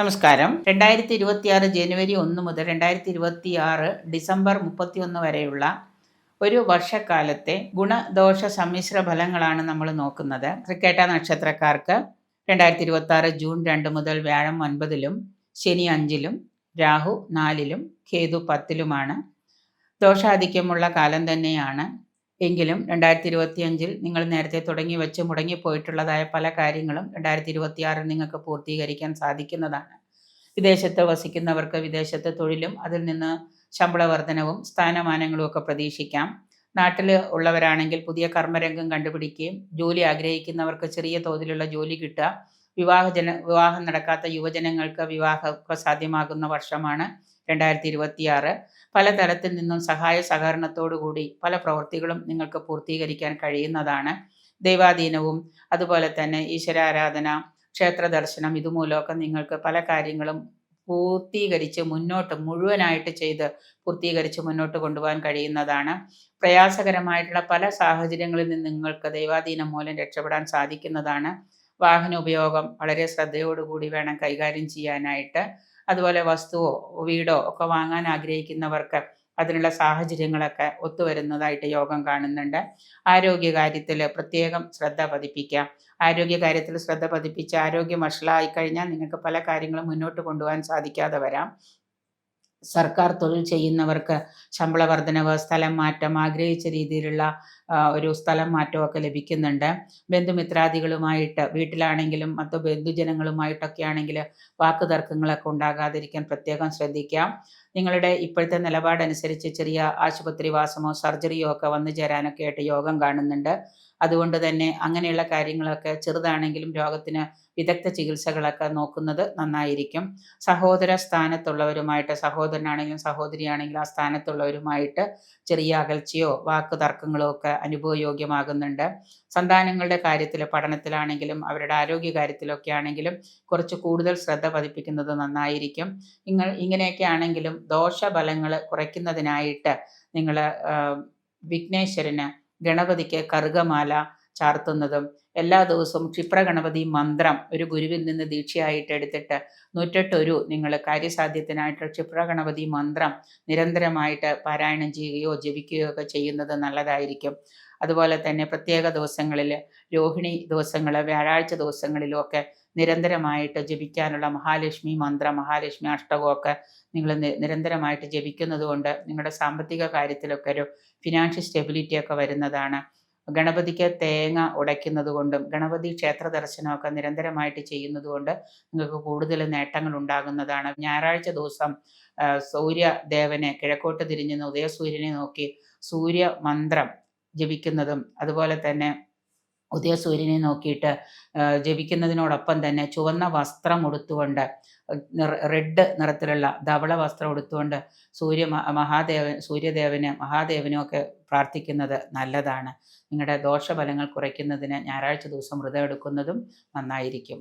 നമസ്കാരം. രണ്ടായിരത്തി ഇരുപത്തി ആറ് ജനുവരി ഒന്ന് മുതൽ രണ്ടായിരത്തി ഇരുപത്തി ആറ് ഡിസംബർ മുപ്പത്തി ഒന്ന് വരെയുള്ള ഒരു വർഷക്കാലത്തെ ഗുണദോഷ സമ്മിശ്ര ഫലങ്ങളാണ് നമ്മൾ നോക്കുന്നത്. തൃക്കേട്ട നക്ഷത്രക്കാർക്ക് രണ്ടായിരത്തി ഇരുപത്തി ആറ് ജൂൺ രണ്ട് മുതൽ വ്യാഴം ഒൻപതിലും ശനി അഞ്ചിലും രാഹു നാലിലും കേതു പത്തിലുമാണ്. ദോഷാധിക്യമുള്ള കാലം തന്നെയാണ്. എങ്കിലും രണ്ടായിരത്തി ഇരുപത്തി അഞ്ചിൽ നിങ്ങൾ നേരത്തെ തുടങ്ങി വെച്ച് മുടങ്ങിപ്പോയിട്ടുള്ളതായ പല കാര്യങ്ങളും രണ്ടായിരത്തി ഇരുപത്തി ആറിൽ നിങ്ങൾക്ക് പൂർത്തീകരിക്കാൻ സാധിക്കുന്നതാണ്. വിദേശത്ത് വസിക്കുന്നവർക്ക് വിദേശത്ത് തൊഴിലും അതിൽ നിന്ന് ശമ്പള വർധനവും സ്ഥാനമാനങ്ങളും ഒക്കെ പ്രതീക്ഷിക്കാം. നാട്ടിൽ ഉള്ളവരാണെങ്കിൽ പുതിയ കർമ്മരംഗം കണ്ടുപിടിക്കുകയും ജോലി ആഗ്രഹിക്കുന്നവർക്ക് ചെറിയ തോതിലുള്ള ജോലി കിട്ടുക. വിവാഹജന വിവാഹം നടക്കാത്ത യുവജനങ്ങൾക്ക് വിവാഹമൊക്കെ സാധ്യമാകുന്ന വർഷമാണ് രണ്ടായിരത്തി ഇരുപത്തിയാറ് പലതരത്തിൽ നിന്നും സഹായ സഹകരണത്തോടു കൂടി പല പ്രവൃത്തികളും നിങ്ങൾക്ക് പൂർത്തീകരിക്കാൻ കഴിയുന്നതാണ്. ദൈവാധീനവും അതുപോലെ തന്നെ ഈശ്വരാരാധന ക്ഷേത്ര ദർശനം ഇതുമൂലമൊക്കെ നിങ്ങൾക്ക് പല കാര്യങ്ങളും പൂർത്തീകരിച്ച് മുന്നോട്ട് മുഴുവനായിട്ട് ചെയ്ത് പൂർത്തീകരിച്ച് മുന്നോട്ട് കൊണ്ടുപോകാൻ കഴിയുന്നതാണ്. പ്രയാസകരമായിട്ടുള്ള പല സാഹചര്യങ്ങളിൽ നിന്ന് നിങ്ങൾക്ക് ദൈവാധീനം മൂലം രക്ഷപ്പെടാൻ സാധിക്കുന്നതാണ്. വാഹന ഉപയോഗം വളരെ ശ്രദ്ധയോടുകൂടി വേണം കൈകാര്യം ചെയ്യാനായിട്ട്. അതുപോലെ വസ്തുവോ വീടോ ഒക്കെ വാങ്ങാൻ ആഗ്രഹിക്കുന്നവർക്ക് അതിനുള്ള സാഹചര്യങ്ങളൊക്കെ ഒത്തുവരുന്നതായിട്ട് യോഗം കാണുന്നുണ്ട്. ആരോഗ്യകാര്യത്തിൽ പ്രത്യേകം ശ്രദ്ധ പതിപ്പിക്കാം. ആരോഗ്യകാര്യത്തിൽ ശ്രദ്ധ പതിപ്പിച്ച് ആരോഗ്യം വഷളായി കഴിഞ്ഞാൽ നിങ്ങൾക്ക് പല കാര്യങ്ങളും മുന്നോട്ട് കൊണ്ടുപോകാൻ സാധിക്കാതെ വരാം. സർക്കാർ തൊഴിൽ ചെയ്യുന്നവർക്ക് ശമ്പള വർധനവ് സ്ഥലം മാറ്റം ആഗ്രഹിച്ച രീതിയിലുള്ള ഒരു സ്ഥലം മാറ്റമൊക്കെ ലഭിക്കുന്നുണ്ട്. ബന്ധുമിത്രാദികളുമായിട്ട് വീട്ടിലാണെങ്കിലും മറ്റു ബന്ധുജനങ്ങളുമായിട്ടൊക്കെ ആണെങ്കിൽ വാക്ക് തർക്കങ്ങളൊക്കെ ഉണ്ടാകാതിരിക്കാൻ പ്രത്യേകം ശ്രദ്ധിക്കാം. നിങ്ങളുടെ ഇപ്പോഴത്തെ നിലപാടനുസരിച്ച് ചെറിയ ആശുപത്രി വാസമോ സർജറിയോ ഒക്കെ വന്നു ചേരാനൊക്കെ ആയിട്ട് യോഗം കാണുന്നുണ്ട്. അതുകൊണ്ട് തന്നെ അങ്ങനെയുള്ള കാര്യങ്ങളൊക്കെ ചെറുതാണെങ്കിലും രോഗത്തിന് വിദഗ്ധ ചികിത്സകളൊക്കെ നോക്കുന്നത് നന്നായിരിക്കും. സഹോദര സ്ഥാനത്തുള്ളവരുമായിട്ട് സഹോദരനാണെങ്കിലും സഹോദരിയാണെങ്കിലും ആ സ്ഥാനത്തുള്ളവരുമായിട്ട് ചെറിയ അകൽച്ചയോ വാക്ക് തർക്കങ്ങളോ ഒക്കെ അനുഭവയോഗ്യമാകുന്നുണ്ട്. സന്താനങ്ങളുടെ കാര്യത്തിൽ പഠനത്തിലാണെങ്കിലും അവരുടെ ആരോഗ്യ കാര്യത്തിലൊക്കെ ആണെങ്കിലും കുറച്ച് കൂടുതൽ ശ്രദ്ധ പതിപ്പിക്കുന്നത് നന്നായിരിക്കും. നിങ്ങൾ ഇങ്ങനെയൊക്കെ ആണെങ്കിലും ദോഷഫലങ്ങൾ കുറയ്ക്കുന്നതിനായിട്ട് നിങ്ങൾ വിഘ്നേശ്വരന് ഗണപതിക്ക് കറുകമാല ചാർത്തുന്നതും എല്ലാ ദിവസവും ക്ഷിപ്രഗണപതി മന്ത്രം ഒരു ഗുരുവിൽ നിന്ന് ദീക്ഷയായിട്ട് എടുത്തിട്ട് നൂറ്റെട്ടൊരു നിങ്ങൾ കാര്യസാധ്യത്തിനായിട്ട് ക്ഷിപ്രഗണപതി മന്ത്രം നിരന്തരമായിട്ട് പാരായണം ചെയ്യുകയോ ജപിക്കുകയോ ഒക്കെ ചെയ്യുന്നത് നല്ലതായിരിക്കും. അതുപോലെ തന്നെ പ്രത്യേക ദിവസങ്ങളിൽ രോഹിണി ദിവസങ്ങൾ വ്യാഴാഴ്ച ദിവസങ്ങളിലും ഒക്കെ നിരന്തരമായിട്ട് ജപിക്കാനുള്ള മഹാലക്ഷ്മി മന്ത്രം മഹാലക്ഷ്മി അഷ്ടകമൊക്കെ നിങ്ങൾ നിരന്തരമായിട്ട് ജപിക്കുന്നത് കൊണ്ട് നിങ്ങളുടെ സാമ്പത്തിക കാര്യത്തിലൊക്കെ ഒരു ഫിനാൻഷ്യൽ സ്റ്റെബിലിറ്റി ഒക്കെ വരുന്നതാണ്. ഗണപതിക്ക് തേങ്ങ ഉടയ്ക്കുന്നത് കൊണ്ടും ഗണപതി ക്ഷേത്ര ദർശനമൊക്കെ നിരന്തരമായിട്ട് ചെയ്യുന്നത് കൊണ്ട് നിങ്ങൾക്ക് കൂടുതൽ നേട്ടങ്ങൾ ഉണ്ടാകുന്നതാണ്. ഞായറാഴ്ച ദിവസം സൂര്യദേവനെ കിഴക്കോട്ട് തിരിഞ്ഞ് ഉദയസൂര്യനെ നോക്കി സൂര്യ മന്ത്രം ജപിക്കുന്നതും അതുപോലെ തന്നെ ഉദയസൂര്യനെ നോക്കിയിട്ട് ജപിക്കുന്നതിനോടൊപ്പം തന്നെ ചുവന്ന വസ്ത്രം ഉടുത്തുകൊണ്ട് റെഡ് നിറത്തിലുള്ള ധവള വസ്ത്രം ഉടുത്തുകൊണ്ട് സൂര്യ മഹാദേവൻ സൂര്യദേവന് മഹാദേവനും ഒക്കെ പ്രാർത്ഥിക്കുന്നത് നല്ലതാണ്. നിങ്ങളുടെ ദോഷഫലങ്ങൾ കുറയ്ക്കുന്നതിന് ഞായറാഴ്ച ദിവസം വ്രതം എടുക്കുന്നതും നന്നായിരിക്കും.